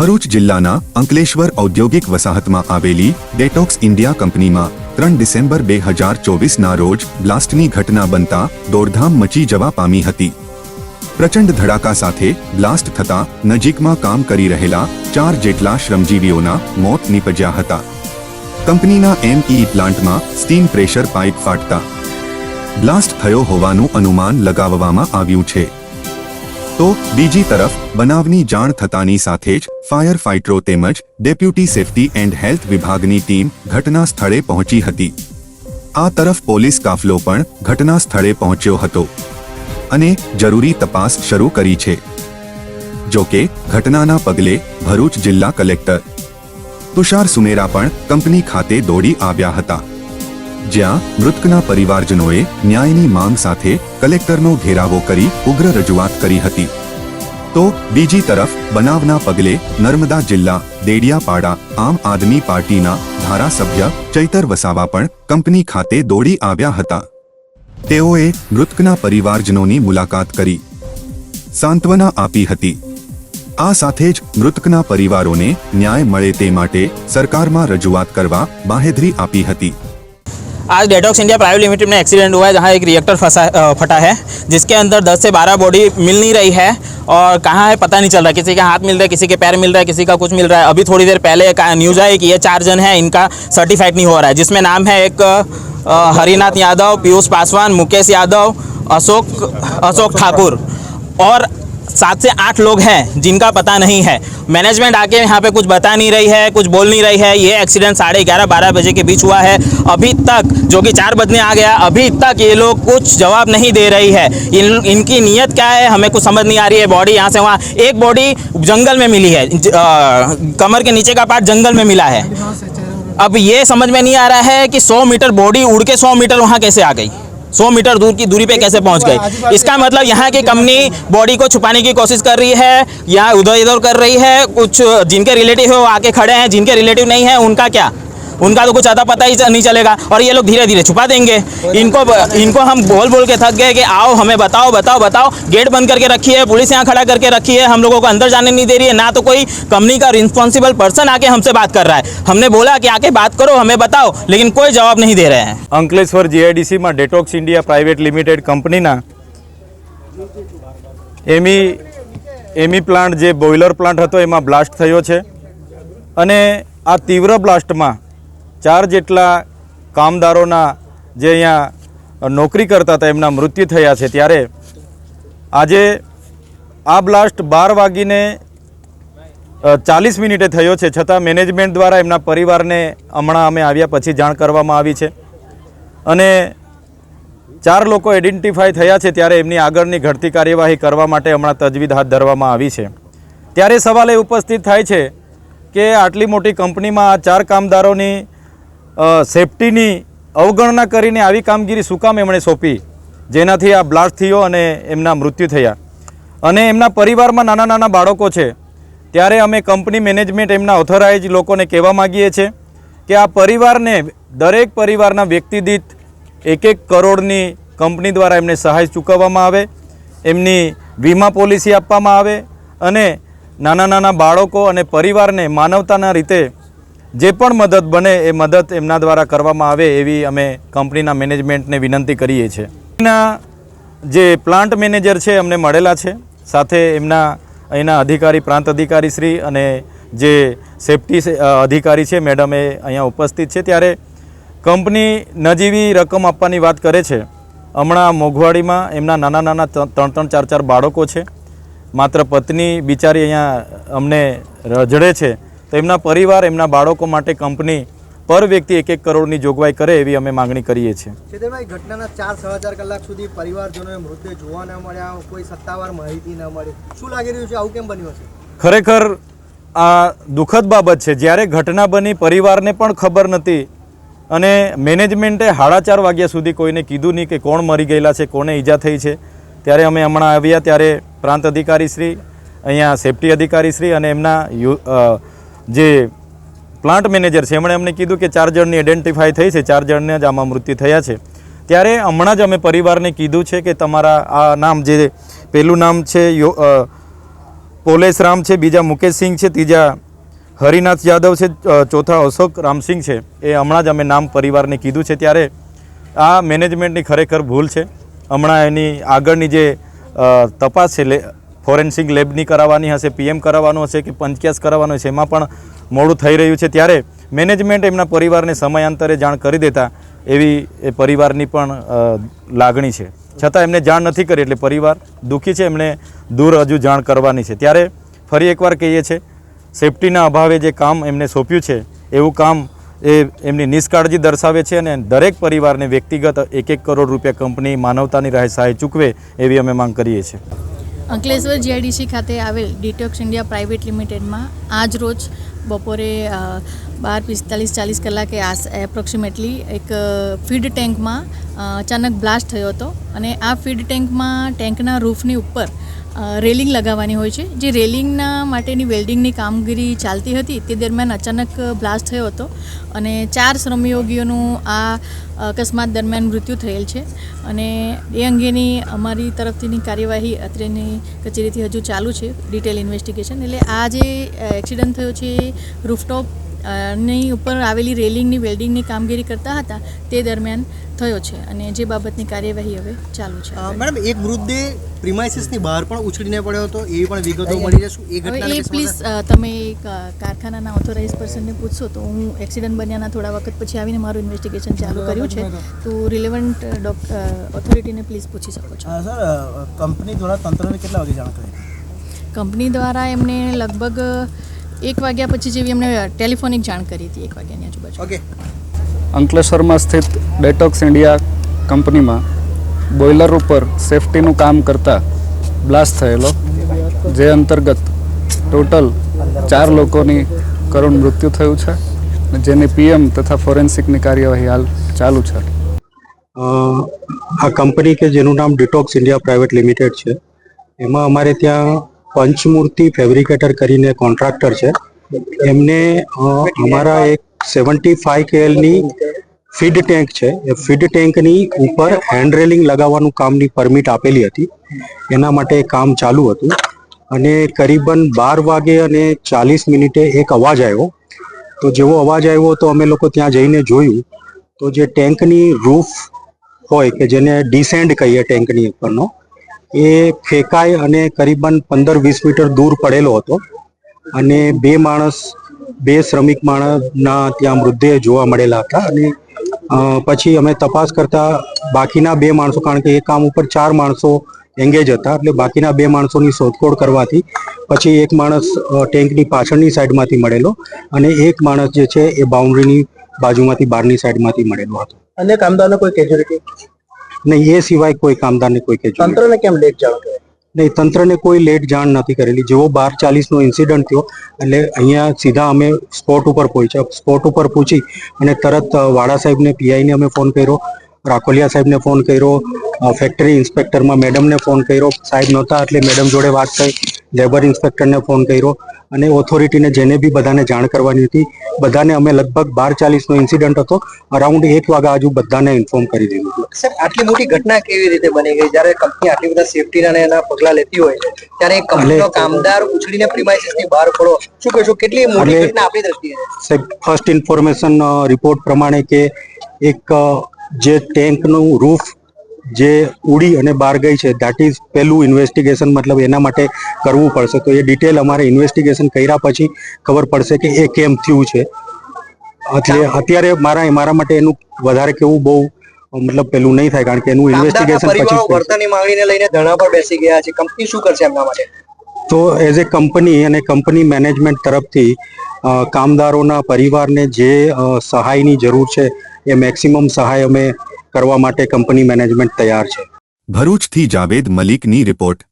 ભરૂચ જિલ્લાના અંકલેશ્વર ઔદ્યોગિક વસાહતમાં આવેલી ડેટોક્સ ઇન્ડિયા કંપનીમાં ત્રણ ડિસેમ્બર બે હજાર ચોવીસના રોજ બ્લાસ્ટની ઘટના બનતા દોડધામ મચી જવા પામી હતી. પ્રચંડ ધડાકા સાથે બ્લાસ્ટ થતા નજીકમાં કામ કરી રહેલા ચાર જેટલા શ્રમજીવીઓના મોત નીપજ્યા હતા. કંપનીના એમઈ પ્લાન્ટમાં સ્ટીમ પ્રેશર પાઇપ ફાટતા બ્લાસ્ટ થયો હોવાનું અનુમાન લગાવવામાં આવ્યું છે. તો બીજી તરફ, બનાવની જાણ થતાની સાથે જ ફાયર ફાઇટરો તેમજ ડેપ્યુટી સેફટી એન્ડ હેલ્થ વિભાગની ટીમ ઘટના સ્થળે પહોંચી હતી. આ તરફ પોલીસ કાફલો પણ ઘટના સ્થળે પહોંચ્યો હતો અને જરૂરી તપાસ શરૂ કરી છે. જો કે, ઘટનાના પગલે ભરૂચ જિલ્લા કલેક્ટર તુષાર સુમેરા પણ કંપની ખાતે દોડી આવ્યા હતા. જ્યાં મૃતકના પરિવારજનોએ ન્યાયની માંગ સાથે કલેક્ટરનો ઘેરાવો કરી ઉગ્ર રજૂઆત કરી હતી. તો બીજી તરફ બનાવના પગલે નર્મદા જિલ્લા દેડિયાપાડા આમ આદમી પાર્ટીના ધારાસભ્ય ચૈતર વસાવા પણ કંપની ખાતે દોડી આવ્યા હતા. તેઓએ મૃતકના પરિવારજનોની મુલાકાત કરી. સાંત્વના આપી હતી. આ સાથે જ મૃતકના પરિવારોને ન્યાય મળે તે માટે સરકારમાં રજૂઆત કરવા બાહેધરી આપી હતી. आज डेटॉक्स इंडिया प्राइवेट लिमिटेड में एक्सीडेंट हुआ है, जहाँ एक रिएक्टर फंसा फटा है, जिसके अंदर 10 से 12 बॉडी मिल नहीं रही है और कहाँ है पता नहीं चल रहा, किसी का हाथ मिल रहा है, किसी के पैर मिल रहा है, किसी का कुछ मिल रहा है। अभी थोड़ी देर पहले न्यूज़ आई कि ये चार जन है, इनका सर्टिफाइड नहीं हो रहा है, जिसमें नाम है एक हरिनाथ यादव, पीयूष पासवान, मुकेश यादव, अशोक अशोक ठाकुर और सात से आठ लोग हैं जिनका पता नहीं है। मैनेजमेंट आके यहाँ पे कुछ बता नहीं रही है कुछ बोल नहीं रही है। ये एक्सीडेंट साढ़े ग्यारह बारह बजे के बीच हुआ है। अभी तक जो कि चार बजने आ गया अभी तक ये लोग कुछ जवाब नहीं दे रही है। इन इनकी नीयत क्या है हमें कुछ समझ नहीं आ रही है। बॉडी यहाँ से वहाँ एक बॉडी जंगल में मिली है। ज- अ, कमर के नीचे का पार्ट जंगल में मिला है। अब ये समझ में नहीं आ रहा है कि 100 मीटर बॉडी उड़ के 100 मीटर वहाँ कैसे आ गई। 100 मीटर दूर की दूरी पे कैसे पहुँच गए? इसका मतलब यहाँ की कंपनी बॉडी को छुपाने की कोशिश कर रही है यहाँ उधर इधर कर रही है कुछ जिनके रिलेटिव है वो आके खड़े हैं जिनके रिलेटिव नहीं है उनका क्या? उनका तो कुछ अता पता ही नहीं चलेगा और ये लोग धीरे धीरे छुपा देंगे इनको इनको हम बोल बोल के थक गए कि आओ हमें बताओ बताओ बताओ गेट बंद करके रखी है पुलिस यहाँ खड़ा करके रखी है हम लोगों को अंदर जाने नहीं दे रही है ना तो कोई कंपनी का रिस्पॉन्सिबल पर्सन आके हमसे बात कर रहा है हमने बोला कि आके बात करो हमें बताओ लेकिन कोई जवाब नहीं दे रहे हैं અંકલેશ્વર જીઆઈડીસીમાં ડેટોક્સ ઇન્ડિયા પ્રાઇવેટ લિમિટેડ કંપનીના એમી એમી પ્લાન્ટ જે બોઇલર પ્લાન્ટ હતો એમાં બ્લાસ્ટ થયો છે અને આ તીવ્ર બ્લાસ્ટમાં ચાર જેટલા કામદારોના જે અહીંયા નોકરી કરતા હતા, એમના મૃત્યુ થયા છે ત્યારે આજે આ બ્લાસ્ટ બાર વાગીને ચાલીસ મિનિટે થયો છે. છતાં મેનેજમેન્ટ દ્વારા એમના પરિવારને હમણાં અમે આવ્યા પછી જાણ કરવામાં આવી છે. અને ચાર લોકો આઈડેન્ટિફાય થયા છે ત્યારે એમની આગળની ઘડતી કાર્યવાહી કરવા માટે હમણાં તજવીજ હાથ ધરવામાં આવી છે. ત્યારે સવાલ એ ઉપસ્થિત થાય છે કે આટલી મોટી કંપનીમાં આ ચાર કામદારોની સેફટીની અવગણના કરીને આવી કામગીરી શું કામ એમણે સોંપી? જેનાથી આ બ્લાસ્ટ થયો અને એમના મૃત્યુ થયા. અને એમના પરિવારમાં નાના નાના બાળકો છે. ત્યારે અમે કંપની મેનેજમેન્ટ એમના ઓથોરાઇઝ લોકોને કહેવા માગીએ છીએ કે આ પરિવારને દરેક પરિવારના વ્યક્તિ દીઠ એક એક કરોડની કંપની દ્વારા એમને સહાય ચૂકવવામાં આવે, એમની વીમા પોલિસી આપવામાં આવે અને નાના નાના બાળકો અને પરિવારને માનવતાના રીતે જે પણ મદદ બને એ મદદ એમના દ્વારા કરવામાં આવે એવી અમે કંપનીના મેનેજમેન્ટને વિનંતી કરીએ છીએ. એના જે પ્લાન્ટ મેનેજર છે અમને મળેલા છે. સાથે એમના અહીંના અધિકારી, પ્રાંત અધિકારી શ્રી અને જે સેફટી અધિકારી છે, મેડમ એ અહીંયા ઉપસ્થિત છે. ત્યારે કંપની નજીવી રકમ આપવાની વાત કરે છે. હમણાં મોંઘવાડીમાં એમના નાના નાના ત્રણ ત્રણ, ચાર ચાર બાળકો છે. માત્ર પત્ની બિચારી અહીંયા અમને રજડે છે. તો એમના પરિવાર એમના બાળકો માટે કંપની પર વ્યક્તિ એક એક કરોડની જોગવાઈ કરે એવી અમે માંગણી કરીએ છીએ. ઘટનાના ચાર સાડા ચાર કલાક સુધી પરિવારજનોએ મૃતદેહ જોવા ન મળ્યા કોઈ સત્તાવાર માહિતી ન મળી. શું લાગી રહ્યું છે? આવું કેમ બન્યું હશે? ખરેખર આ દુઃખદ બાબત છે. જ્યારે ઘટના બની પરિવારને પણ ખબર નથી અને મેનેજમેન્ટે સાડા ચાર વાગ્યા સુધી કોઈને કીધું નહીં કે કોણ મરી ગયેલા છે કોને ઈજા થઈ છે. ત્યારે અમે હમણાં આવ્યા ત્યારે પ્રાંત અધિકારી શ્રી અહીંયા સેફટી અધિકારી શ્રી અને એમના યુ જે પ્લાન્ટ મેનેજર છે, એમણે અમને કીધું કે ચાર જણની આઈડેન્ટિફાઈ થઈ છે, ચાર જણને જ આમાં મૃત્યુ થયા છે. ત્યારે હમણાં જ અમે પરિવારને કીધું છે કે તમારા આ નામ જે પહેલું નામ છે પોલેશરામ પોલેશ રામ છે, બીજા મુકેશ સિંહ છે, ત્રીજા હરિનાથ યાદવ છે ચોથા અશોક રામસિંહ છે, એ હમણાં જ અમે નામ પરિવારને કીધું છે. ત્યારે આ મેનેજમેન્ટની ખરેખર ભૂલ છે. હમણાં એની આગળની જે તપાસ છે ફોરેન્સિક લેબની કરાવવાની હશે, પીએમ કરાવવાનું હશે કે પંચક્યાસ કરાવવાનું હશે, એમાં પણ મોડું થઈ રહ્યું છે. ત્યારે મેનેજમેન્ટ એમના પરિવારને સમયાંતરે જાણ કરી દેતા એવી એ પરિવારની પણ લાગણી છે. છતાં એમને જાણ નથી કરી એટલે પરિવાર દુઃખી છે એમણે દૂર હજુ જાણ કરવાની છે. ત્યારે ફરી એકવાર કહીએ છીએ, સેફટીના અભાવે જે કામ એમને સોંપ્યું છે, એવું કામ એ એમની નિષ્કાળજી દર્શાવે છે અને દરેક પરિવારને વ્યક્તિગત એક એક કરોડ રૂપિયા કંપની માનવતાની રાહે સહાય ચૂકવે એવી અમે માંગ કરીએ છીએ. અંકલેશ્વર જીઆઈડીસી ખાતે આવેલ ડિટોક્સ ઇન્ડિયા પ્રાઇવેટ લિમિટેડમાં આજ રોજ બપોરે બાર પિસ્તાલીસ ચાલીસ કલાકે આસ એપ્રોક્સિમેટલી એક ફીડ ટેન્કમાં અચાનક બ્લાસ્ટ થયો હતો અને આ ફીડ ટેન્કમાં ટેન્કના રૂફની ઉપર રેલિંગ લગાવવાની હોય છે. જે રેલિંગના માટેની વેલ્ડિંગની કામગીરી ચાલતી હતી તે દરમિયાન અચાનક બ્લાસ્ટ થયો હતો અને ચાર શ્રમયોગીઓનું આ અકસ્માત દરમિયાન મૃત્યુ થયેલ છે. અને એ અંગેની અમારી તરફથીની કાર્યવાહી અત્રેની કચેરીથી હજુ ચાલુ છે, ડિટેલ ઇન્વેસ્ટિગેશન. એટલે આ જે એક્સિડન્ટ થયો છે રૂફટોપ ની ઉપર આવેલી રેલિંગની વેલ્ડિંગની કામગીરી કરતા હતા તે દરમિયાન થયો છે અને જે બાબતની કાર્યવાહી હવે ચાલુ છે. મેડમ એક મૃતદેહ પ્રિમાઇસીસની બહાર પણ ઉછળીને પડ્યો હતો એવી પણ વિગતો મળી જશે. એ ઘટના એ પ્લીઝ તમે એક કારખાનાના ઓથોરાઇઝ પર્સનને પૂછશો તો હું એક્સિડન્ટ બન્યાના થોડા વખત પછી આવીને મારું ઇન્વેસ્ટિગેશન ચાલુ કર્યું છે. તો રિલેવન્ટ ઓથોરિટીને પ્લીઝ પૂછી શકો છો. સર કંપની દ્વારા તંત્રને કેટલા વાગે જાણ કરી કંપની દ્વારા એમને લગભગ એક વાગ્યા પછી જેવી એમને ટેલિફોનિક જાણ કરી હતી એક વાગ્યાની આજુબાજુ. ઓકે. અંકલેશ્વરમાં સ્થિત ડેટોક્સ ઇન્ડિયા કંપનીમાં બોઇલર ઉપર સેફટીનું કામ કરતા બ્લાસ્ટ થયેલો જે અંતર્ગત ટોટલ ચાર લોકોની કરુણ મૃત્યુ થયું છે અને જેની પીએમ તથા ફોરેન્સિકની કાર્યવાહી હાલ ચાલુ છે. આ કંપની કે જેનું નામ ડિટોક્સ ઇન્ડિયા પ્રાઇવેટ લિમિટેડ છે એમાં અમારે ત્યાં પંચમૂર્તિ ફેબ્રિકેટર કરીને કોન્ટ્રાક્ટર છે. એમને અમારા એક સેવન્ટી ફાઈવ કેએલની ફીડ ટેન્ક છે. એ ફીડ ટેન્કની ઉપર હેન્ડ રેલિંગ લગાવવાનું કામની પરમિટ આપેલી હતી. એના માટે કામ ચાલુ હતું. અને કરીબન બાર વાગે અને ચાલીસ મિનિટે એક અવાજ આવ્યો. તો જેવો અવાજ આવ્યો તો અમે લોકો ત્યાં જઈને જોયું. તો જે ટેન્કની રૂફ હોય કે જેને ડિસેન્ડ કહીએ ટેન્કની ઉપરનો એ ફેંકાય અને કરીબન પંદર વીસ મીટર દૂર પડેલો હતો. અને બે માણસ, બે શ્રમિક માણસના ત્યાં મૃતદેહ જોવા મળેલા હતા અને પછી અમે તપાસ કરતા બાકીના બે માણસો, કારણ કે એ કામ ઉપર ચાર માણસો એંગેજ હતા, એટલે બાકીના બે માણસોની શોધખોળ કરવાથી પછી એક માણસ ટેન્કની પાછળની સાઈડમાંથી મળેલો અને એક માણસ જે છે એ બાઉન્ડ્રીની બાજુમાંથી બહારની સાઈડમાંથી મળેલો હતો. અને કામદારનો કોઈ કેજ્યુલિટી નહીં એ સિવાય કોઈ કામદારને કોઈ કે તંત્રને કેમ લેટ જાણ નહીં તંત્રને કોઈ લેટ જાણ નથી કરેલી. જેવો બાર ચાલીસનો ઇન્સિડન્ટ થયો એટલે અહીંયા સીધા અમે સ્પોટ ઉપર પહોંચ્યા. સ્પોટ ઉપર પૂછી અને તરત વાડા સાહેબને પીઆઈને અમે ફોન કર્યો રાખોલિયા સાહેબને ફોન કર્યો ફેક્ટરી ઇન્સ્પેક્ટરમાં મેડમને ફોન કર્યો. સાહેબ નહોતા એટલે મેડમ જોડે વાત થઈ. લેબર ઇન્સ્પેક્ટરને ફોન કર્યો અને ઓથોરિટીને જેને બી બધાને જાણ કરવાની હતી બધાને અમે લગભગ બાર ચાલીસનો ઇન્સિડન્ટ હતો. અરાઉન્ડ એક વાગ્યા હજુ બધાને ઇન્ફોર્મ કરી દીધું હતું. સાહેબ આટલી મોટી ઘટના કેવી રીતે બની ગઈ? જ્યારે કંપની આટલી બધા સેફટીના અને એના પગલાં લેતી હોય ત્યારે કંપનીનો કામદાર ઉછળીને પ્રિમાઇસિસની બહાર પડો. શું કહેશો કેટલી મોટી ઘટના આપણી દ્રષ્ટિએ? સાહેબ ફર્સ્ટ ઇન્ફોર્મેશન રિપોર્ટ પ્રમાણે કે એક જે ટેન્કનું રૂફ જે ઉડી અને બહાર ગઈ છે ધેટ ઇઝ પહેલું ઇન્વેસ્ટિગેશન મતલબ એના માટે કરવું પડશે. તો એ ડિટેલ અમારે ઇન્વેસ્ટિગેશન કર્યા પછી ખબર પડશે કે એ કેમ થયું છે. એટલે અત્યારે મારા મારા માટે એનું વધારે કેવું બહુ મતલબ પેલું નહીં થાય કારણ કે એનું ઇન્વેસ્ટિગેશન પછી વર્તનની માંગણીને લઈને ધરણા પર બેસી ગયા છે. કંપની શું કરશે એમના માટે? તો એઝ એ કંપની અને કંપની મેનેજમેન્ટ તરફથી કામદારોના પરિવારને જે સહાયની જરૂર છે એ મેક્સિમમ સહાય અમે કરવા માટે કંપની મેનેજમેન્ટ તૈયાર છે. ભરૂચથી જાવેદ મલિકની રિપોર્ટ